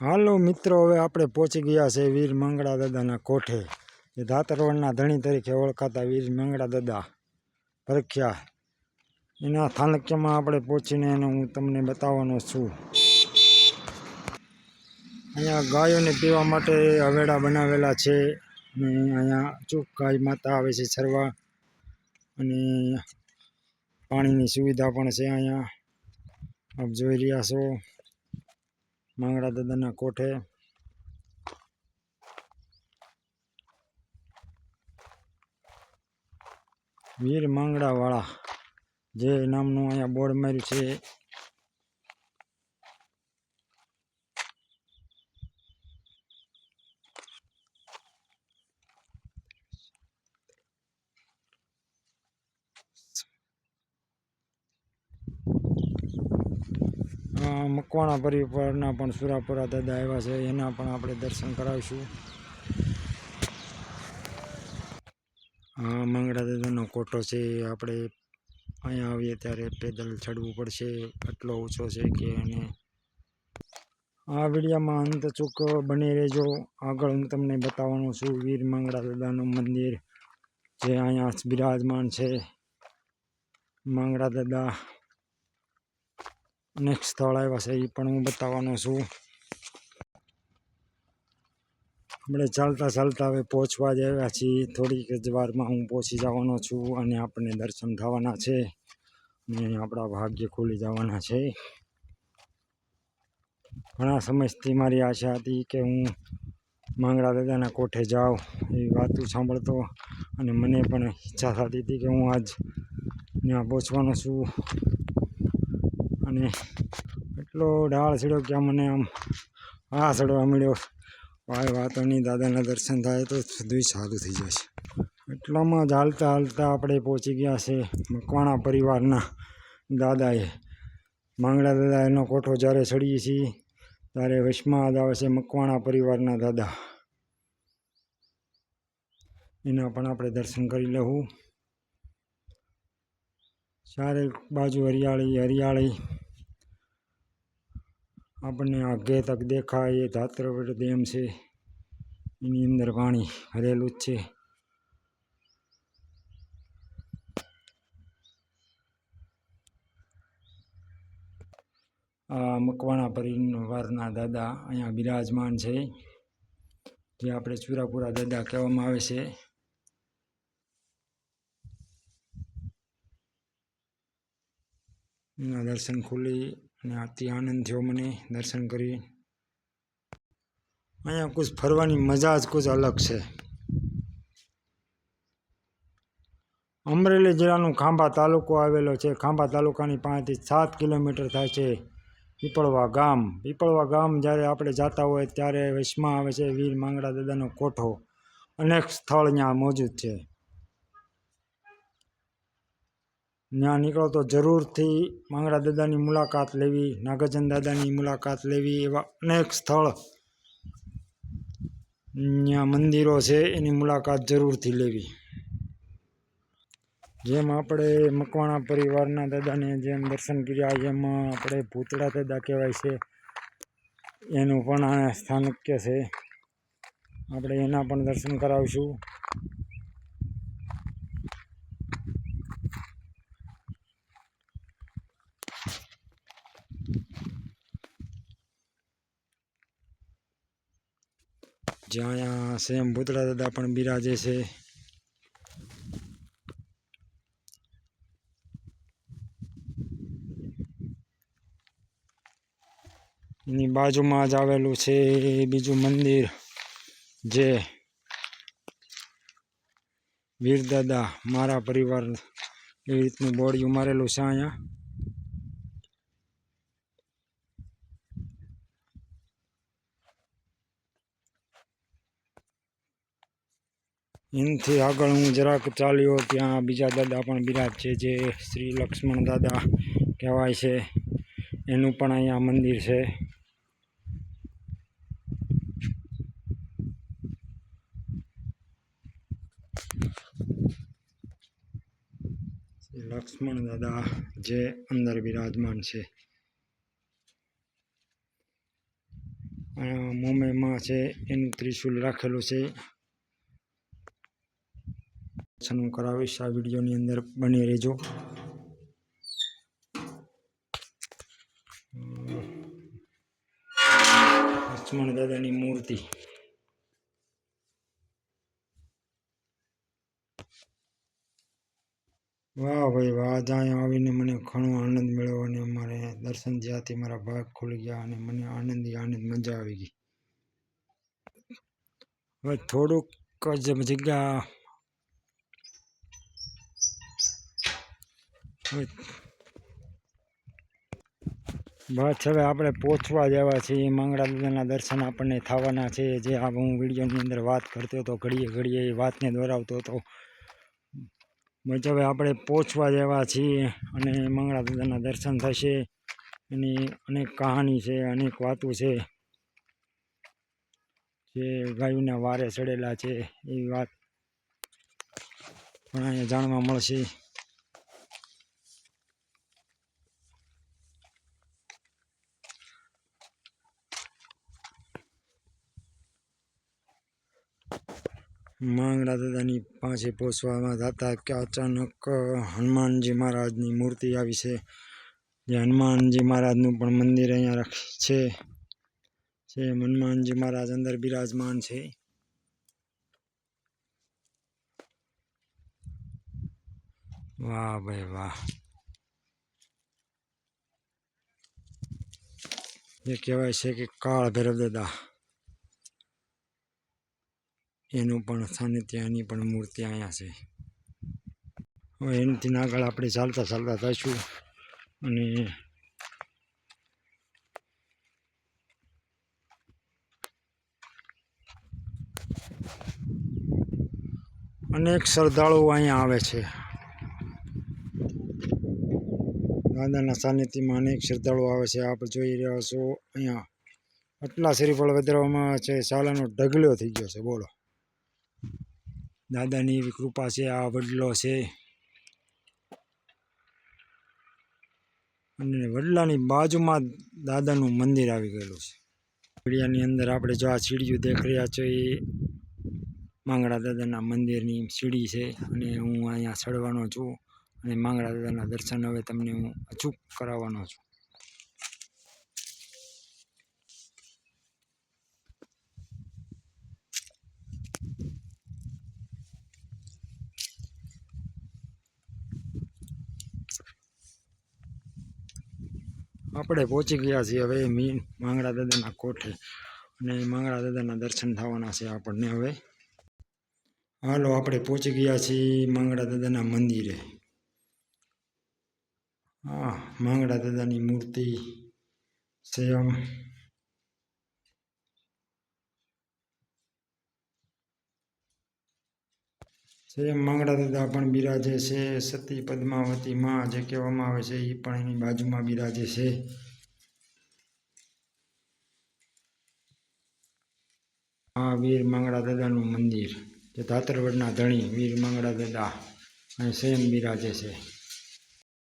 હાલો મિત્રો, હવે આપણે પહોંચી ગયા છે વીર મંગળા દાદાના કોઠે. જે ધાતરવડના ધણી તરીકે ઓળખાતા વીર મંગળા દાદા પરખ્યા એના સ્થાનક્યમાં આપણે પહોંચીને એને હું તમને બતાવવાનો છું. અહીંયા ગાયોને પીવા માટે હવેડા બનાવેલા છે અને અહીંયા ચૂક ગાય માતા આવે છે છરવા અને પાણીની સુવિધા પણ છે અહીંયા. આપ જોઈ રહ્યા છો. માંગડા દાદાના કોઠે. વીર માંગડાવાળા જે નામનું અહીંયા બોર્ડ માર્યું છે. મકવાણા પરિવારના પણ સુરાપુરા દાદા આવ્યા છે. એના પણ આપણે દર્શન કરાવીશું. હા મંગળા દાદાનો કોટો છે આપણે અહીંયા આવીએ ત્યારે પેદલ ચડવું પડશે. એટલો ઓછો છે કે અને આ વિડીયામાં અંત ચૂક બની રહેજો. આગળ હું તમને બતાવવાનો છું. વીર મંગળા દાદાનું મંદિર જે અહીંયા બિરાજમાન છે. મંગળા દાદા અનેક સ્થળ આવ્યા છે એ પણ હું બતાવવાનો છું. આપણે ચાલતા ચાલતા હવે પહોંચવા જ આવ્યા છીએ. થોડીક જ વારમાં હું પહોંચી જવાનો છું અને આપણને દર્શન થવાના છે. અને આપણા ભાગ્ય ખુલી જવાના છે. ઘણા સમયથી મારી આશા હતી કે હું માંગડા દાદાના કોઠે જાઉં એવી વાતો સાંભળતો અને મને પણ ઈચ્છા થતી હતી કે હું આજ ત્યાં પહોંચવાનો છું. અને એટલો ઢાળ ચડ્યો કે મને આમ આ ચડવા મળ્યો. વાય વાતો નહીં દાદાના દર્શન થાય તો બધું સારું થઈ જશે એટલામાં જ હાલતા હાલતા આપણે પહોંચી ગયા છે મકવાણા પરિવારના દાદાએ. માંગડા દાદા એનો કોઠો જ્યારે ચડીએ છીએ ત્યારે વૈષ્માદ આવે છે મકવાણા પરિવારના દાદા. એના પણ આપણે દર્શન કરી લેવું ચારે બાજુ હરિયાળી હરિયાળી. આપણને આગે તક દેખાય, એ ધાત્રવડ ડેમ છે. એની અંદર પાણી ભરેલું જ છે. આ મકવાણા પરિવારના દાદા અહીંયા બિરાજમાન છે, જે આપણે ચુરાપુરા દાદા કહેવામાં આવે છે. દર્શન ખુલી અને અતિ આનંદ થયો મને, દર્શન કરી. અહીંયા કુછ ફરવાની મજા જ કુછ અલગ છે. અમરેલી જિલ્લાનું ખાંભા તાલુકો આવેલો છે. ખાંભા તાલુકાની પાસેથી સાત કિલોમીટર થાય છે પીપળવા ગામ. પીપળવા ગામ જ્યારે આપણે જતા હોય ત્યારે વચમાં આવે છે વીર માંગડા દાદાનો કોઠો. અનેક સ્થળ ત્યાં મોજૂદ છે. ત્યાં નીકળો તો જરૂરથી માંગડા દાદાની મુલાકાત લેવી, નાગાર્જુન દાદાની મુલાકાત લેવી એવા અનેક સ્થળ. ત્યાં મંદિરો છે એની મુલાકાત જરૂરથી લેવી. જેમ આપણે મકવાણા પરિવારના દાદાને જેમ દર્શન કર્યા, એમાં આપણે ભૂતળા દાદા કહેવાય છે. એનું પણ આ સ્થાનક્ય છે. આપણે એના પણ દર્શન કરાવીશું. જ્યાં અહીંયા સેમ ભૂતળા દાદા પણ બિરાજે છે. એની બાજુમાં જ આવેલું છે બીજું મંદિર જે વીરદાદા, મારા પરિવાર એવી રીતનું બોર્ડિયું મારેલું છે અહીંયા. એનાથી આગળ હું જરાક ચાલ્યો ત્યાં બીજા દાદા પણ બિરાજ છે, જે શ્રી લક્ષ્મણ દાદા કહેવાય છે. એનું પણ અહીંયા મંદિર છે. લક્ષ્મણ દાદા જે અંદર બિરાજમાન છે. મોમેમાં છે, એનું ત્રિશુલ રાખેલું છે. દર્શન હું કરાવીશ આ વિડીયોની અંદર બની રહેજો. લક્ષ્મણ દાદાની મૂર્તિ. વાહ ભાઈ વાહ, આજ અહીંયા આવીને મને ઘણો આનંદ મળ્યો અને અમારે દર્શન જ્યાંથી મારા ભાગ ખુલી ગયા અને મને આનંદી આનંદ મજા આવી ગઈ. હવે થોડુંક જ જગ્યા બસ હવે આપણે પહોંચવા જેવા છીએ. માંગડા દાદાના દર્શન આપણને થવાના છે. જે આ હું વિડીયોની અંદર વાત કરતો હતો, ઘડીએ ઘડીએ એ વાતને દોહરાવતો હતો. બસ હવે આપણે પહોંચવા જેવા છીએ અને મંગળા દાદાના દર્શન થશે. એની અનેક કહાની છે, અનેક વાતો છે. જે ગાયુના વારે ચડેલા છે. એવી વાત પણ અહીંયા જાણવા મળશે. માંગડા દાદાની પાસે પહોંચવામાં હતા કે અચાનક હનુમાનજી મહારાજની મૂર્તિ આવી છે. જે હનુમાનજી મહારાજનું પણ મંદિર અહીંયા છે. જે હનુમાનજી મહારાજ અંદર બિરાજમાન છે. વાહ ભાઈ વાહ. જે કહેવાય છે કે કાળ ભૈરવ દાદા. એનું પણ સાનિધ્ય એની પણ મૂર્તિ અહીંયા છે. હવે એનાથી આગળ આપણે ચાલતા ચાલતા થઈશું અને અનેક શ્રદ્ધાળુઓ અહીંયા આવે છે. દાદાના સાનિધ્યમાં અનેક શ્રદ્ધાળુઓ આવે છે. આપ જોઈ રહ્યા છો અહીંયા. આટલા શ્રીફળ વધારવામાં છે સાલાનો ઢગલો થઈ ગયો છે. બોલો. દાદાની કૃપા છે, આ વડલો છે. અને વડલાની બાજુમાં દાદાનું મંદિર આવી ગયેલું છે. વીડિયાની અંદર આપણે જો આ સીડીઓ દેખ રહ્યા છો, એ માંગડા દાદાના મંદિરની સીડી છે અને હું અહીંયા ચડવાનો છું અને માંગડા દાદાના દર્શન હવે તમને હું અચૂક કરાવવાનો છું. આપણે પહોંચી ગયા છીએ હવે મીન માંગડા દાદાના કોઠે. અને માંગડા દાદાના દર્શન થવાના છે આપણને હવે. હાલો, આપણે પહોંચી ગયા છીએ માંગડા દાદાના મંદિરે. હા માંગડા દાદાની મૂર્તિ છે આમ છે માંગડા દાદા પણ બિરાજે છે, સતી પદ્માવતી માં જે કહેવામાં આવે છે એ પણ એની બાજુમાં બિરાજે છે. આ વીર માંગડા દાદાનું મંદિર, જે ધાતરવડના ધણી વીર માંગડા દાદા અને સ્વયં બિરાજે છે.